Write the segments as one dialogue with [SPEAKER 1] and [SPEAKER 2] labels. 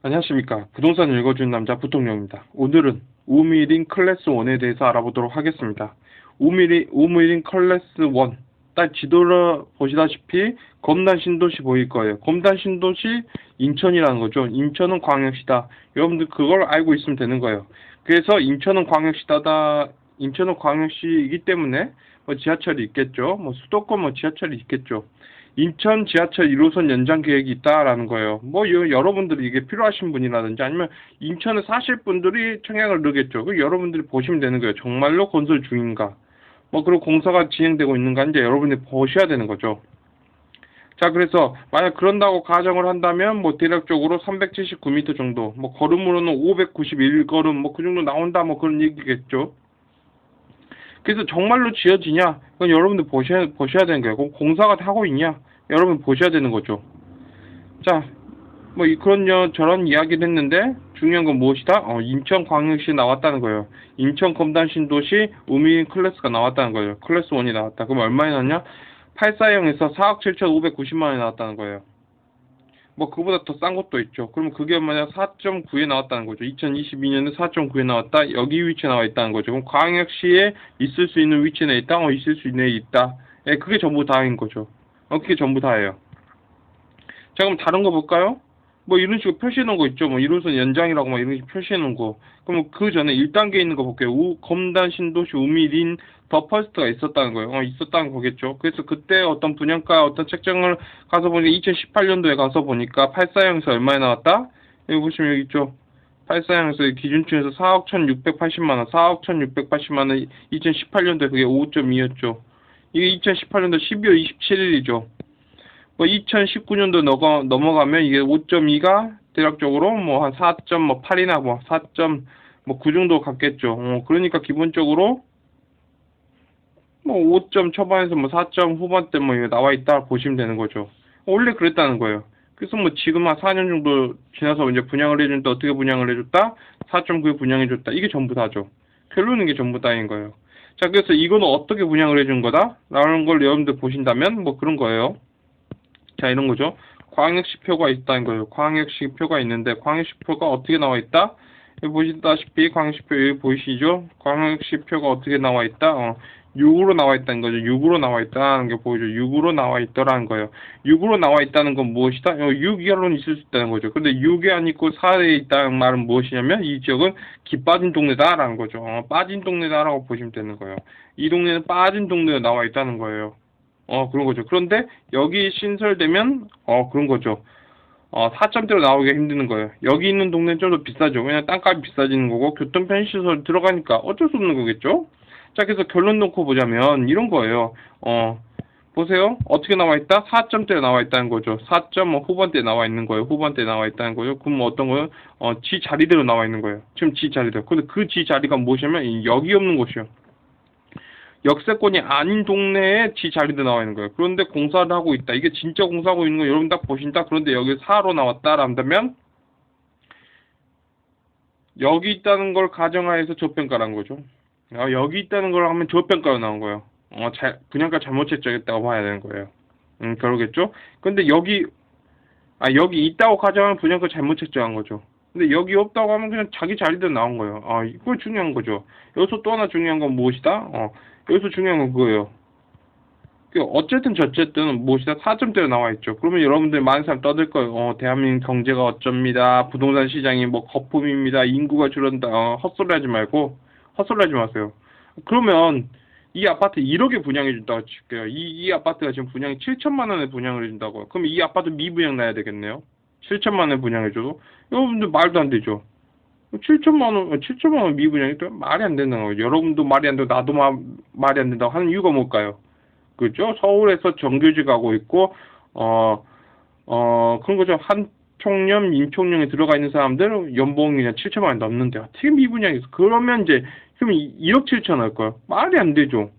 [SPEAKER 1] 안녕하십니까. 부동산 읽어주는 남자 부통령입니다. 오늘은 우미린 클래스 1에 대해서 알아보도록 하겠습니다. 우미린, 우미린 클래스 1. 딱 지도를 보시다시피 검단 신도시 보일 거예요. 검단 신도시 인천이라는 거죠. 인천은 광역시다. 여러분들 그걸 알고 있으면 되는 거예요. 그래서 인천은 광역시다다, 인천은 광역시이기 때문에 뭐 지하철이 있겠죠. 뭐 수도권 뭐 지하철이 있겠죠. 인천 지하철 1호선 연장 계획이 있다라는 거예요. 뭐 여, 여러분들이 이게 필요하신 분이라든지 아니면 인천에 사실 분들이 청약을 넣겠죠. 그 여러분들이 보시면 되는 거예요. 정말로 건설 중인가? 뭐 그리고 공사가 진행되고 있는가 이제 여러분들이 보셔야 되는 거죠. 자 그래서 만약 그런다고 가정을 한다면 뭐 대략적으로 379m 정도 뭐 걸음으로는 591걸음 뭐 그 정도 나온다 뭐 그런 얘기겠죠. 그래서 정말로 지어지냐? 그건 여러분들 보셔야, 보셔야 되는 거예요. 공사가 하고 있냐? 여러분 보셔야 되는 거죠. 자, 뭐, 이- 그런, 여, 저런 이야기를 했는데, 중요한 건 무엇이다? 어, 인천광역시 나왔다는 거예요. 인천 검단 신도시 우미인 클래스가 나왔다는 거예요. 클래스 1이 나왔다. 그럼 얼마에 나왔냐? 840에서 4억 7,590만원이 나왔다는 거예요. 뭐, 그보다 더 싼 것도 있죠. 그럼 그게 만약 4.9에 나왔다는 거죠. 2022년에 4.9에 나왔다. 여기 위치에 나와 있다는 거죠. 그럼 광역시에 있을 수 있는 위치에 있다. 어, 있을 수 있는 데 있다. 예, 그게 전부 다인 거죠. 어, 그게 전부 다예요. 자, 그럼 다른 거 볼까요? 뭐 이런 식으로 표시해 놓은 거 있죠. 뭐 1호선 연장이라고 막 이런 식으로 표시해 놓은 거. 그럼 그 전에 1단계에 있는 거 볼게요. 우, 검단 신도시 우미린 더 퍼스트가 있었다는 거예요. 어, 있었다는 거겠죠. 그래서 그때 어떤 분양가 어떤 책정을 가서 보니까 2018년도에 가서 보니까 840에서 얼마에 나왔다? 여기 보시면 여기 있죠. 840에서 기준층에서 4억 1,680만원, 4억 1,680만원 2018년도에 그게 5.2였죠. 이게 2018년도 12월 27일이죠. 뭐 2019년도 넘어, 넘어가면 이게 5.2가 대략적으로 뭐 한 4.8이나 뭐 4.뭐9 정도 갔겠죠. 어, 그러니까 기본적으로 뭐 5점 초반에서 뭐 4점 후반대 뭐 나와 있다 보시면 되는 거죠. 원래 그랬다는 거예요. 그래서 뭐 지금 한 4년 정도 지나서 이제 분양을 해준다 어떻게 분양을 해줬다 4.9에 분양해줬다 이게 전부 다죠. 결론은 이게 전부 다인 거예요. 자 그래서 이거는 어떻게 분양을 해준 거다? 라는 걸 여러분들 보신다면 뭐 그런 거예요. 자 이런 거죠. 광역시 표가 있다는 거예요. 광역시 표가 있는데 광역시 표가 어떻게 나와 있다? 보시다시피 광역시 표 여기 보이시죠? 광역시 표가 어떻게 나와 있다? 어, 6으로 나와 있다는 거죠. 6으로 나와 있다는 게 보이죠. 6으로 나와 있더라는 거예요. 6으로 나와 있다는 건 무엇이다? 어, 6 이하로는 있을 수 있다는 거죠. 근데 6이 아니고 4에 있다는 말은 무엇이냐면 이 지역은 기 빠진 동네다라는 거죠. 어, 빠진 동네다라고 보시면 되는 거예요. 이 동네는 빠진 동네가 나와 있다는 거예요. 어, 그런 거죠. 그런데 여기 신설되면, 어, 그런 거죠. 어, 4점대로 나오기가 힘드는 거예요. 여기 있는 동네는 좀 더 비싸죠. 왜냐면 땅값이 비싸지는 거고, 교통 편의시설 들어가니까 어쩔 수 없는 거겠죠? 자, 그래서 결론 놓고 보자면, 이런 거예요. 어, 보세요. 어떻게 나와 있다? 4점대로 나와 있다는 거죠. 4점 후반대 나와 있는 거예요. 후반대 나와 있다는 거죠. 그럼 어떤 거예요? 어, 지 자리대로 나와 있는 거예요. 지금 지 자리대로. 근데 그 지 자리가 무엇이냐면, 이 여기 없는 곳이요. 역세권이 아닌 동네에 지 자리도 나와 있는 거예요. 그런데 공사를 하고 있다. 이게 진짜 공사하고 있는 거 여러분 딱 보신다. 그런데 여기 4로 나왔다라면 여기 있다는 걸 가정하에서 저평가란 거죠. 아, 여기 있다는 걸 하면 저평가로 나온 거예요. 어, 잘, 분양가 잘못 책정했다고 봐야 되는 거예요. 음, 그러겠죠? 근데 여기, 아, 여기 있다고 가정하면 분양가 잘못 책정한 거죠. 근데 여기 없다고 하면 그냥 자기 자리대로 나온 거예요. 아, 이거 중요한 거죠. 여기서 또 하나 중요한 건 무엇이다? 어, 여기서 중요한 건 그거예요. 그 어쨌든 저쨌든 무엇이다 4점대로 나와 있죠. 그러면 여러분들 많은 사람 떠들 거예요. 어, 대한민국 경제가 어쩝니다. 부동산 시장이 뭐 거품입니다. 인구가 줄었다. 어, 헛소리 하지 말고 헛소리 하지 마세요. 그러면 이 아파트 1억에 분양해 준다고 칠게요. 이, 이 아파트가 지금 분양이 7천만 원에 분양을 해 준다고요. 그럼 이 아파트 미분양 나야 되겠네요. 7천만 원에 분양해 줘도 여러분들 말도 안 되죠. 7천만 원, 7천만 원 미분양이 또 말이 안 되는 거예요. 여러분도 말이 안 되고 나도 마, 말이 안 된다고 하는 이유가 뭘까요? 그죠? 서울에서 정규직 가고 있고 어, 어, 그런 거죠. 한 총련, 민총련에 들어가 있는 사람들 연봉이 그냥 7천만 원 넘는데 어떻게 미분양이 있어? 그러면 이제 그럼 1억 7천 할 거야. 말이 안 되죠.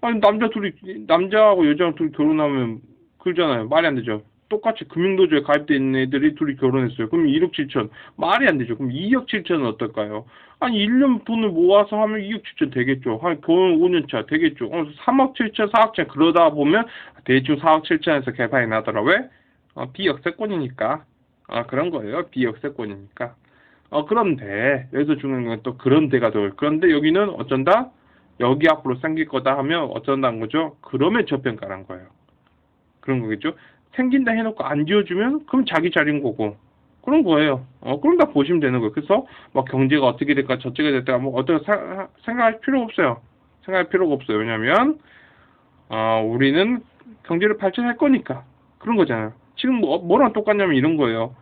[SPEAKER 1] 아니 남자 둘이 남자하고 여자랑 둘이 결혼하면 그러잖아요. 말이 안 되죠. 똑같이 금융도주에 가입돼 있는 애들이 둘이 결혼했어요. 그럼 1억 7천. 말이 안 되죠. 그럼 2억 7천은 어떨까요? 아니 1년 돈을 모아서 하면 2억 7천 되겠죠. 한 결혼 5년 차 되겠죠. 어, 3억 7천, 4억 7천 그러다 보면 대충 4억 7천에서 개판이 나더라. 왜? 어, 비역세권이니까. 아, 그런 거예요. 비역세권이니까. 어, 그런데, 여기서 중요한 건 또 그런데가 더, 그런데 여기는 어쩐다? 여기 앞으로 생길 거다 하면 어쩐다는 거죠? 그러면 저평가란 거예요. 그런 거겠죠? 생긴다 해놓고 안 지어주면, 그럼 자기 자리인 거고. 그런 거예요. 어, 그럼 다 보시면 되는 거예요. 그래서, 막 경제가 어떻게 될까, 저쪽에 될까, 뭐, 어떻게 사- 생각할 필요가 없어요. 생각할 필요가 없어요. 왜냐면, 어, 우리는 경제를 발전할 거니까. 그런 거잖아요. 지금 뭐, 뭐랑 똑같냐면 이런 거예요.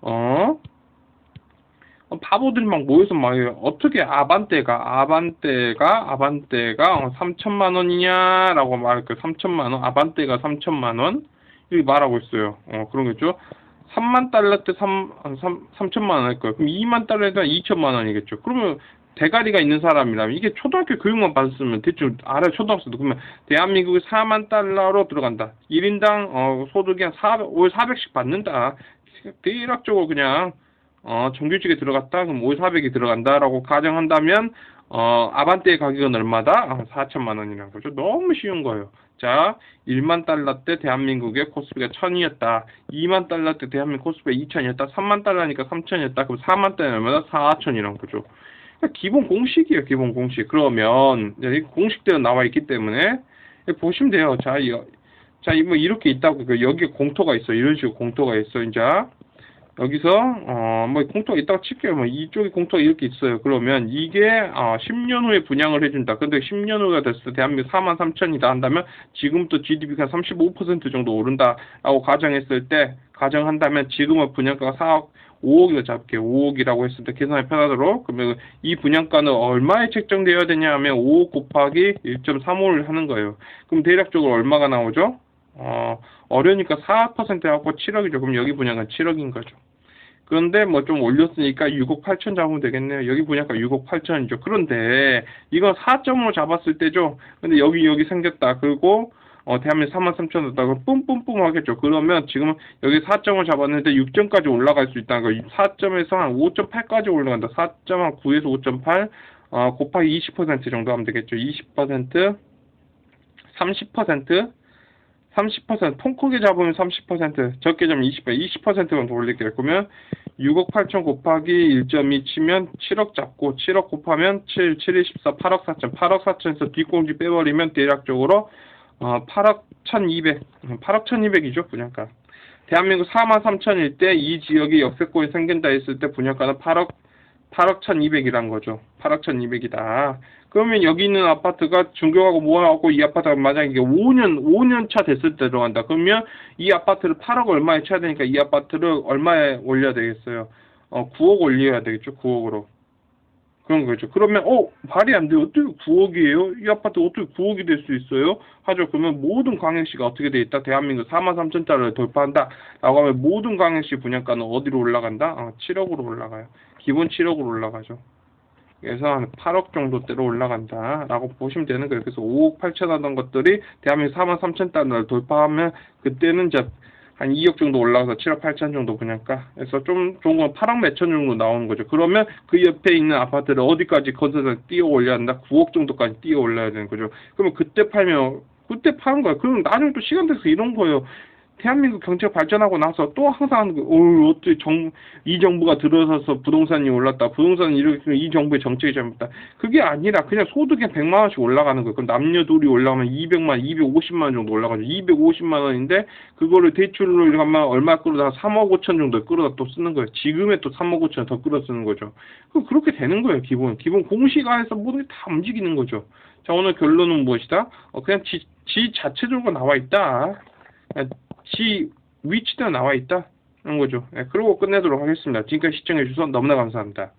[SPEAKER 1] 어? 어, 바보들이 막 모여서 막. 어떻게 아반떼가 아반떼가 아반떼가 3천만 원이냐라고 거예요. 3천만 원 아반떼가 3천만 원 이렇게 말하고 있어요. 어 그런 거죠. 3만 달러 때 3, 3, 3천만 원 할 거예요. 그럼 2만 달러에 2천만 원이겠죠. 그러면 대가리가 있는 사람이라면 이게 초등학교 교육만 받았으면 대충 알아요. 초등학생도 그러면 대한민국이 4만 달러로 들어간다. 1인당 어, 소득이 한 400, 월 400씩 받는다. 대략적으로 그냥 어, 정규직에 들어갔다 그럼 월 400이 들어간다라고 가정한다면 어, 아반떼의 가격은 얼마다? 아, 4천만 원이라는 거죠. 너무 쉬운 거예요. 자, 1만 달러 때 대한민국의 코스피가 1000이었다. 2만 달러 때 대한민국 코스피가 2000이었다. 3만 달러니까 3000이었다. 그럼 4만 달러는 얼마다? 4000이라는 거죠. 기본 공식이에요, 기본 공식. 그러면 공식대로 나와 있기 때문에 보시면 돼요. 자, 이, 자, 이뭐 이렇게 있다고 그 여기 공터가 있어. 이런 식으로 공터가 있어. 이제 여기서 어 뭐 공터가 있다고 칠게요. 뭐 이쪽에 공터가 이렇게 있어요. 그러면 이게 어 10년 후에 분양을 해준다. 근데 10년 후가 됐을 때 대한민국 4만 3천이다 한다면 지금부터 GDP가 35% 정도 오른다라고 가정했을 때 가정한다면 지금은 분양가가 4억 5억이라 잡게 5억이라고 했을 때 계산이 편하도록 그러면 이 분양가는 얼마에 책정되어야 되냐 하면 5억 곱하기 1.35를 하는 거예요. 그럼 대략적으로 얼마가 나오죠? 어, 어려우니까 4% 하고 7억이죠. 그럼 여기 분양은 7억인 거죠. 그런데 뭐 좀 올렸으니까 6억 8천 잡으면 되겠네요. 여기 분양가 6억 8천이죠. 그런데 이건 4점으로 잡았을 때죠. 근데 여기 여기 생겼다. 그리고 어, 대한민국 4만 3천 었다고 뿜뿜뿜 하겠죠. 그러면 지금 여기 4점을 잡았는데 6점까지 올라갈 수 있다는 거. 4점에서 한 5.8까지 올라간다. 4.9에서 5.8 어, 곱하기 20% 정도 하면 되겠죠. 20% 30% 30%, 통 크게 잡으면 30%, 적게 잡으면 20%, 20%만 더 올릴게요. 그러면 6억 8천 곱하기 1.2 치면 7억 잡고, 7억 곱하면 7, 7, 24, 8억 4천, 8억 4천에서 뒷공지 빼버리면 대략적으로 어, 8억 1200, 8억 1200이죠, 분양가. 대한민국 4만 3천일 때 이 지역에 역세권이 생긴다 했을 때 분양가는 8억 8억 1200이란 거죠. 8억 1200이다. 그러면 여기 있는 아파트가 중개하고 모아갖고 이 아파트가 만약에 이게 5년, 5년 차 됐을 때 들어간다. 그러면 이 아파트를 8억 얼마에 쳐야 되니까 이 아파트를 얼마에 올려야 되겠어요? 어, 9억 올려야 되겠죠. 9억으로. 그런 거죠. 그러면, 어, 말이 안 돼요. 어떻게 9억이에요? 이 아파트 어떻게 9억이 될 수 있어요? 하죠. 그러면 모든 광역시가 어떻게 돼 있다? 대한민국 4만 3천 달러를 돌파한다. 라고 하면 모든 광역시 분양가는 어디로 올라간다? 어, 7억으로 올라가요. 기본 7억으로 올라가죠. 그래서 한 8억 정도대로 올라간다라고 보시면 되는 거예요. 그래서 5억 8천 하던 것들이 대한민국 4만 3천 달러를 돌파하면 그때는 이제 한 2억 정도 올라가서 7억 8천 정도 분양가. 그래서 좀 좋은 건 8억 몇천 정도 나오는 거죠. 그러면 그 옆에 있는 아파트를 어디까지 건설사 뛰어 올려야 한다? 9억 정도까지 뛰어 올려야 되는 거죠. 그러면 그때 팔면 그때 파는 거예요. 그럼 나중에 또 시간 돼서 이런 거예요. 대한민국 경제가 발전하고 나서 또 항상 거, 어, 어떻게 정, 이 정부가 들어서서 부동산이 올랐다. 부동산이 이렇게, 이 정부의 정책이 잘못다. 그게 아니라 그냥 소득이 100만 원씩 올라가는 거예요. 그럼 남녀 둘이 올라가면 200만, 250만 원 정도 올라가죠. 250만 원인데, 그거를 대출로 이렇게 하면 얼마 끌어다 3억 5천 정도 끌어다 또 쓰는 거예요. 지금에 또 3억 5천 더 끌어 쓰는 거죠. 그럼 그렇게 되는 거예요, 기본. 기본 공식 안에서 모든 게 다 움직이는 거죠. 자, 오늘 결론은 무엇이다? 어, 그냥 지, 지 자체적으로 나와 있다. 지 위치도 나와 있다. 그런 거죠. 네, 그러고 끝내도록 하겠습니다. 지금까지 시청해주셔서 너무나 감사합니다.